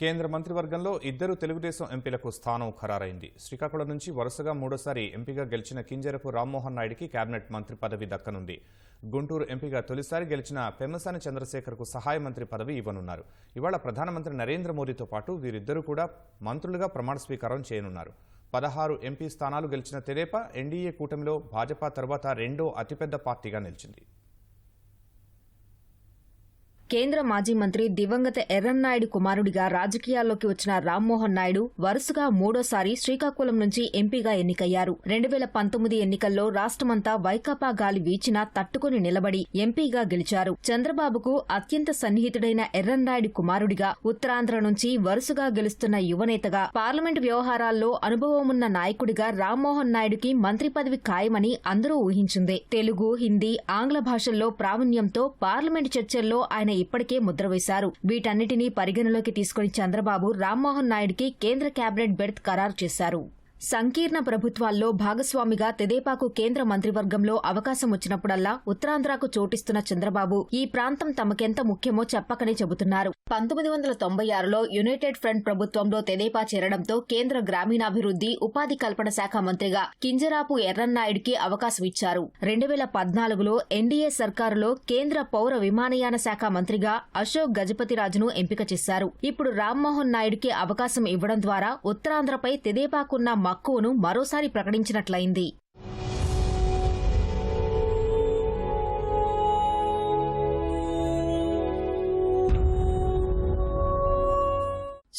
కేంద్ర మంత్రివర్గంలో ఇద్దరు తెలుగుదేశం ఎంపీలకు స్థానం ఖరారైంది. శ్రీకాకుళం నుంచి వరుసగా మూడోసారి ఎంపీగా గెలిచిన కింజరపు రామ్మోహన్ నాయుడికి కేబినెట్ మంత్రి పదవి దక్కనుంది. గుంటూరు ఎంపీగా తొలిసారి గెలిచిన పెమ్మసాని చంద్రశేఖర్కు సహాయ మంత్రి పదవి ఇవ్వనున్నారు. ఇవాళ ప్రధానమంత్రి నరేంద్ర మోదీతో పాటు వీరిద్దరూ కూడా మంత్రులుగా ప్రమాణ స్వీకారం చేయనున్నారు. పదహారు ఎంపీ స్థానాలు గెలిచిన తెదేపా ఎన్డీఏ కూటమిలో భాజపా తర్వాత రెండో అతిపెద్ద పార్టీగా నిలిచింది. కేంద్ర మాజీ మంత్రి దివంగత ఎర్రన్నాయుడు కుమారుడిగా రాజకీయాల్లోకి వచ్చిన రామ్మోహన్ నాయుడు వరుసగా మూడోసారి శ్రీకాకుళం నుంచి ఎంపీగా ఎన్నికయ్యారు. రెండు వేల పంతొమ్మిది ఎన్నికల్లో రాష్ట్రమంతా వైకాపా గాలి వీచినా తట్టుకుని నిలబడి ఎంపీగా గెలిచారు. చంద్రబాబుకు అత్యంత సన్నిహితుడైన ఎర్రన్నాయుడు కుమారుడిగా ఉత్తరాంధ్ర నుంచి వరుసగా గెలుస్తున్న యువనేతగా పార్లమెంటు వ్యవహారాల్లో అనుభవమున్న నాయకుడిగా రామ్మోహన్ నాయుడుకి మంత్రి పదవి ఖాయమని అందరూ ఊహించిందే. తెలుగు హిందీ ఆంగ్ల భాషల్లో ప్రావీణ్యంతో పార్లమెంటు చర్చల్లో ఆయన ఇప్పటికే ముద్ర వేశారు. వీటన్నిటినీ పరిగణలోకి తీసుకుని చంద్రబాబు రామ్మోహన్ నాయుడికి కేంద్ర కేబినెట్ బెర్త్ ఖరారు చేశారు. సంకీర్ణ ప్రభుత్వాల్లో భాగస్వామిగా తెదేపాకు కేంద్ర మంత్రివర్గంలో అవకాశం వచ్చినప్పుడల్లా ఉత్తరాంధ్రకు చోటిస్తున్న చంద్రబాబు ఈ ప్రాంతం తమకెంత ముఖ్యమో చెప్పకనే చెబుతున్నారు. పంతొమ్మిది వందల తొంభై ఆరులో యునైటెడ్ ఫ్రంట్ ప్రభుత్వంలో తెదేపా చేరడంతో కేంద్ర గ్రామీణాభివృద్ది ఉపాధి కల్పన శాఖ మంత్రిగా కింజరాపు ఎర్రన్నాయుడికి అవకాశం ఇచ్చారు. రెండు వేల పద్నాలుగులో ఎన్డీఏ సర్కారులో కేంద్ర పౌర విమానయాన శాఖ మంత్రిగా అశోక్ గజపతిరాజును ఎంపిక చేశారు. ఇప్పుడు రామ్మోహన్ నాయుడికి అవకాశం ఇవ్వడం ద్వారా ఉత్తరాంధ్రపై తెదేపాకున్న మక్కువను మరోసారి ప్రకటించినట్లయింది.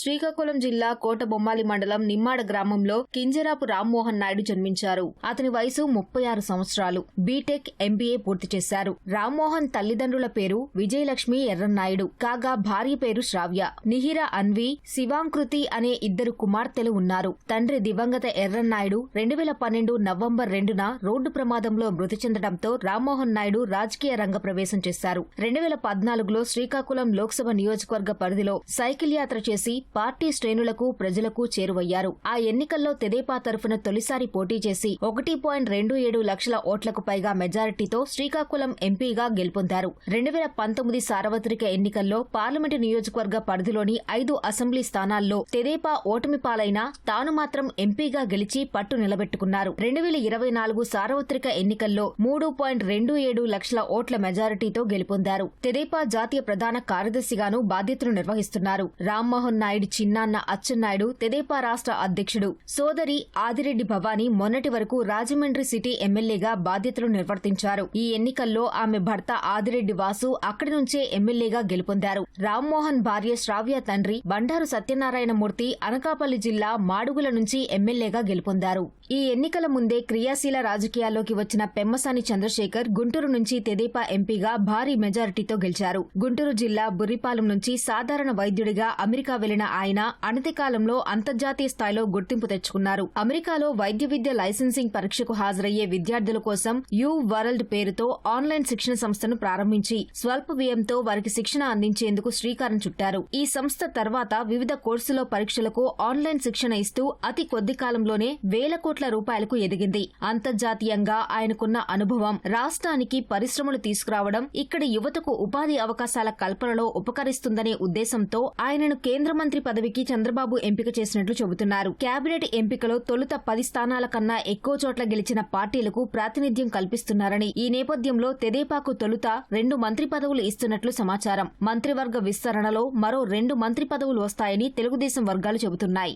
శ్రీకాకుళం జిల్లా కోటబొమ్మాలి మండలం నిమ్మాడ గ్రామంలో కింజరాపు రామ్మోహన్ నాయుడు జన్మించారు. అతని వయసు ముప్పై ఆరు సంవత్సరాలు. బీటెక్ ఎంబీఏ పూర్తి చేశారు. రామ్మోహన్ తల్లిదండ్రుల పేరు విజయలక్ష్మి ఎర్రన్నాయుడు కాగా భార్య పేరు శ్రావ్య. నిహిర అన్వి శివాంకృతి అనే ఇద్దరు కుమార్తెలు ఉన్నారు. తండ్రి దివంగత ఎర్రన్నాయుడు రెండు వేల పన్నెండు నవంబర్ రెండున రోడ్డు ప్రమాదంలో మృతి చెందడంతో రామ్మోహన్ నాయుడు రాజకీయ రంగ ప్రవేశం చేశారు. రెండు వేల పద్నాలుగులో శ్రీకాకుళం లోక్సభ నియోజకవర్గ పరిధిలో సైకిల్ యాత్ర చేసి పార్టీ శ్రేణులకు ప్రజలకు చేరువయ్యారు. ఆ ఎన్నికల్లో తెదేపా తరఫున తొలిసారి పోటీ చేసి ఒకటి పాయింట్ రెండు ఏడు లక్షల ఓట్లకు పైగా మెజారిటీతో శ్రీకాకుళం ఎంపీగా గెలుపొందారు. రెండు వేల పంతొమ్మిది సార్వత్రిక ఎన్నికల్లో పార్లమెంటు నియోజకవర్గ పరిధిలోని ఐదు అసెంబ్లీ స్థానాల్లో తెదేపా ఓటమిపాలైనా తాను మాత్రం ఎంపీగా గెలిచి పట్టు నిలబెట్టుకున్నారు. రెండు వేల ఇరవై నాలుగు సార్వత్రిక ఎన్నికల్లో మూడు పాయింట్ రెండు ఏడు లక్షల ఓట్ల మెజారిటీతో గెలుపొందారు. తెదేపా జాతీయ ప్రధాన కార్యదర్శిగాను బాధ్యతలు నిర్వహిస్తున్నారు. రామ్మోహన్ నాయుడు చిన్నాన్న అచ్చెన్నాయుడు తెదేపా రాష్ట్ర అధ్యక్షుడు సోదరి ఆదిరెడ్డి భవానీ మొన్నటి వరకు రాజమండ్రి సిటీ ఎమ్మెల్యేగా బాధ్యతలు నిర్వర్తించారు. ఈ ఎన్నికల్లో ఆమె భర్త ఆదిరెడ్డి వాసు అక్కడి నుంచే ఎమ్మెల్యేగా గెలుపొందారు. రామ్మోహన్ భార్య శ్రావ్య తండ్రి బండారు సత్యనారాయణమూర్తి అనకాపల్లి జిల్లా మాడుగుల నుంచి ఎమ్మెల్యేగా గెలుపొందారు. ఈ ఎన్నికల ముందే క్రియాశీల రాజకీయాల్లోకి వచ్చిన పెమ్మసాని చంద్రశేఖర్ గుంటూరు నుంచి తెదేపా ఎంపీగా భారీ మెజారిటీతో గెలిచారు. గుంటూరు జిల్లా బుర్రిపాలెం నుంచి సాధారణ వైద్యుడిగా అమెరికా వెళ్ళిన ఆయన అనతి కాలంలో అంతర్జాతీయ స్థాయిలో గుర్తింపు తెచ్చుకున్నారు. అమెరికాలో వైద్య విద్య లైసెన్సింగ్ పరీక్షకు హాజరయ్యే విద్యార్థుల కోసం యూ వరల్డ్ పేరుతో ఆన్లైన్ శిక్షణ సంస్థను ప్రారంభించి స్వల్ప వ్యయంతో వారికి శిక్షణ అందించేందుకు శ్రీకారం చుట్టారు. ఈ సంస్థ తర్వాత వివిధ కోర్సులో పరీక్షలకు ఆన్లైన్ శిక్షణ ఇస్తూ అతి కొద్ది కాలంలోనే వేల కోట్ల రూపాయలకు ఎదిగింది. అంతర్జాతీయంగా ఆయనకున్న అనుభవం రాష్ట్రానికి పరిశ్రమలు తీసుకురావడం ఇక్కడి యువతకు ఉపాధి అవకాశాల కల్పనలో ఉపకరిస్తుందనే ఉద్దేశంతో ఆయనను కేంద్ర మంత్రి పదవికి చంద్రబాబు ఎంపిక చేసినట్లు చెబుతున్నారు. కేబినెట్ ఎంపికలో తొలుత పది స్థానాల కన్నా ఎక్కువ చోట్ల గెలిచిన పార్టీలకు ప్రాతినిధ్యం కల్పిస్తున్నారని ఈ నేపథ్యంలో తెదేపాకు తొలుత రెండు మంత్రి పదవులు ఇస్తున్నట్లు సమాచారం. మంత్రివర్గ విస్తరణలో మరో రెండు మంత్రి పదవులు వస్తాయని తెలుగుదేశం వర్గాలు చెబుతున్నాయి.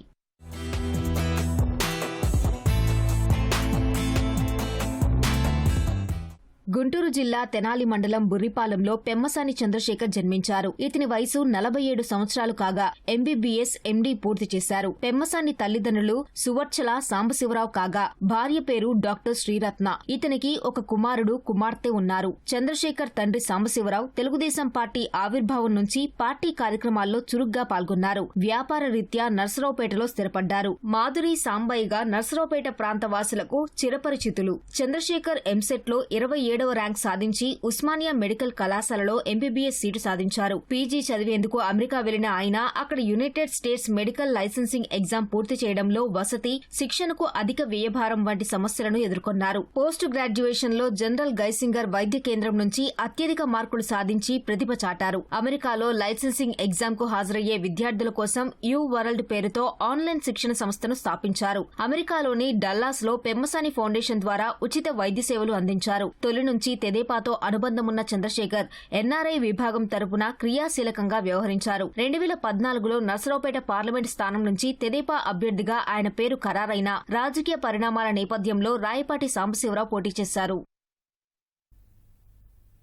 గుంటూరు జిల్లా తెనాలి మండలం బుర్రిపాలెంలో పెమ్మసాని చంద్రశేఖర్ జన్మించారు. ఇతని వయసు నలభై ఏడు సంవత్సరాలు కాగా ఎంబీబీఎస్ ఎండీ పూర్తి చేశారు. పెమ్మసాని తల్లిదండ్రులు సువర్చల సాంబశివరావు కాగా భార్య పేరు డాక్టర్ శ్రీరత్న. ఇతనికి ఒక కుమారుడు కుమార్తె ఉన్నారు. చంద్రశేఖర్ తండ్రి సాంబశివరావు తెలుగుదేశం పార్టీ ఆవిర్భావం నుంచి పార్టీ కార్యక్రమాల్లో చురుగ్గా పాల్గొన్నారు. వ్యాపార రీత్యా నర్సరావుపేటలో స్థిరపడ్డారు. మాధురి సాంబయ్యగా నర్సరావుపేట ప్రాంత వాసులకు చిరపరిచితులు. చంద్రశేఖర్ ఎంసెట్లో ఇరవై ఏడవ పన్నెండవ ర్యాంక్ సాధించి ఉస్మానియా మెడికల్ కళాశాలలో ఎంబీబీఎస్ సీటు సాధించారు. పీజీ చదివేందుకు అమెరికా వెళ్ళిన ఆయన అక్కడ United States medical licensing exam పూర్తి చేయడంలో వసతి శిక్షణకు అధిక వ్యయభారం వంటి సమస్యలను ఎదుర్కొన్నారు. పోస్ట్ గ్రాడ్యుయేషన్లో జనరల్ గైసింగర్ వైద్య కేంద్రం నుంచి అత్యధిక మార్కులు సాధించి ప్రతిభ చాటారు. అమెరికాలో లైసెన్సింగ్ ఎగ్జామ్కు హాజరయ్యే విద్యార్థుల కోసం యూ వరల్డ్ పేరుతో ఆన్లైన్ శిక్షణ సంస్థను స్థాపించారు. అమెరికాలోని డల్లాస్లో పెమ్మసాని ఫౌండేషన్ ద్వారా ఉచిత వైద్య సేవలు అందించారు. తొలి నుంచి తెదేపాతో అనుబంధమున్న చంద్రశేఖర్ ఎన్ఆర్ఐ విభాగం తరపున క్రియాశీలకంగా వ్యవహరించారు. రెండు వేల పద్నాలుగులో నర్సరావుపేట పార్లమెంట్ స్థానం నుంచి తెదేపా అభ్యర్థిగా ఆయన పేరు ఖరారైన రాజకీయ పరిణామాల నేపథ్యంలో రాయపాటి సాంబశివరావు పోటీ చేశారు.